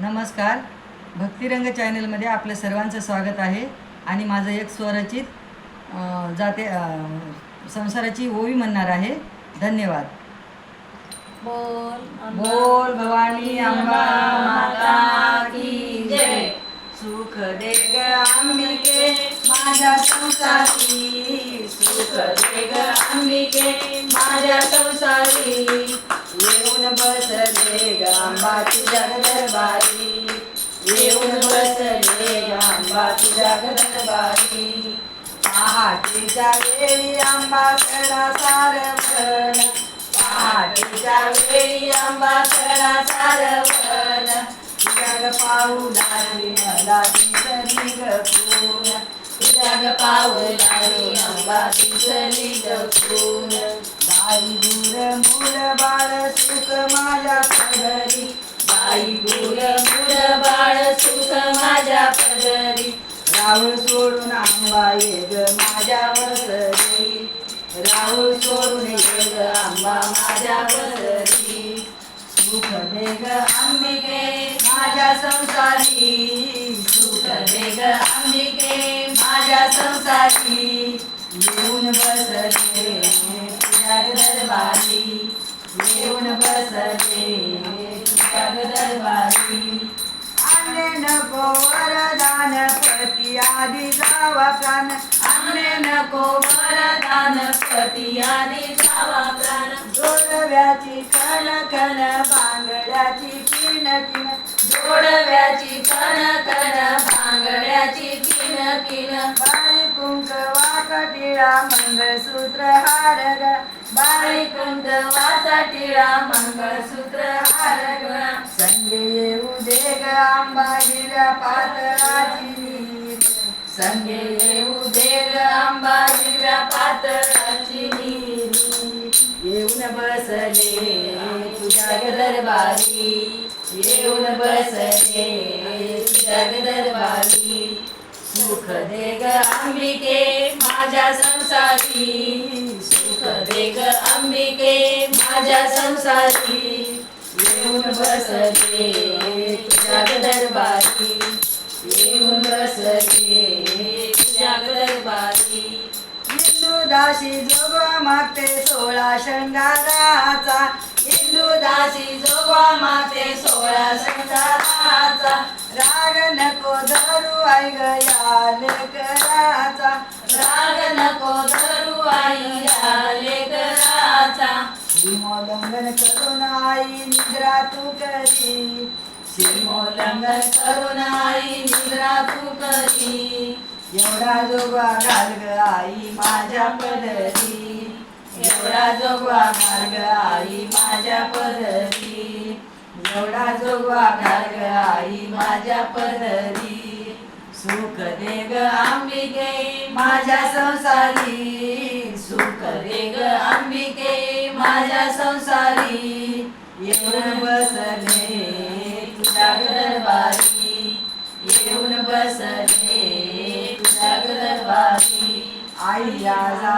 नमस्कार. भक्तिरंग चॅनलमध्ये आपलं सर्वांचं स्वागत आहे. आणि माझं एक स्वरचित जाते संसाराची ओवी म्हणणार आहे. धन्यवाद. बोल बोल भवानी अंबा माता की जय. सुख दे ग. अंबिके माझ्या संसारी. सुख दे ग. अंबिके माझ्या संसारी. अंबा तुझ्या दरबारी पहाटेच्या वेळी आंबा कडा सारवण. पहाटेच्या वेळी आंबा चढा सारवण. जग पाहू लागली मला दिसली गपून. फूल जग पाहू लागली अंबा दिसली गपून. बाई दूर मूल बाळ सुख माझ्या राहुल सोडून आंबा ये ग माझ्या राहुल सोडून ये ग आंबा माझ्यावर सरी सुख दे ग अंबिके माझ्या संसारी. सुख दे ग अंबिके माझ्या संसारी. येऊन बसले तुझ्या दरबारी. येऊन बसले तुझ्या दरबारी. आणले नको वरदान पती आधी जावा प्राण आम्ही नको वरदान पती आधी जावा प्राण जोडव्याची कण कण बांगड्याची किन किन जोडव्याची कण कण बांगड्याची किन किन बारी कुंक वाकटिळा मंगळसूत्र हार गळा बाळी कुंक वाचा टिळा मंगळसूत्र हार गळा येऊन बसले तुझ्या दरबारी येऊन बसले तुझ्या दरबारी सुख दे ग अंबिके माझ्या संसारी. सुख दे ग अंबिके माझ्या संसारी. येऊन बसले दाशी दासी जोगवा मागते सोळा शृंगाराचा. हिंदू दासी जोगवा मागते सोळा संसाराचा राग नको धरू आई गया लेकराचा. राग नको धरू आई आले कराचा सीमोल्लंघन करून आई निद्रा तू करी. सीमोल्लंघन करून आई निद्रा तू करी. एवढा जोगवा घाल ग आई माझ्या पदरी. एवढा जोगवा मार्ग आई माझ्या पदरी. एवढा जोगवा घाल ग आई माझ्या पदरी. सुख दे ग अंबिके माझ्या संसारी. सुख दे ग आई आजा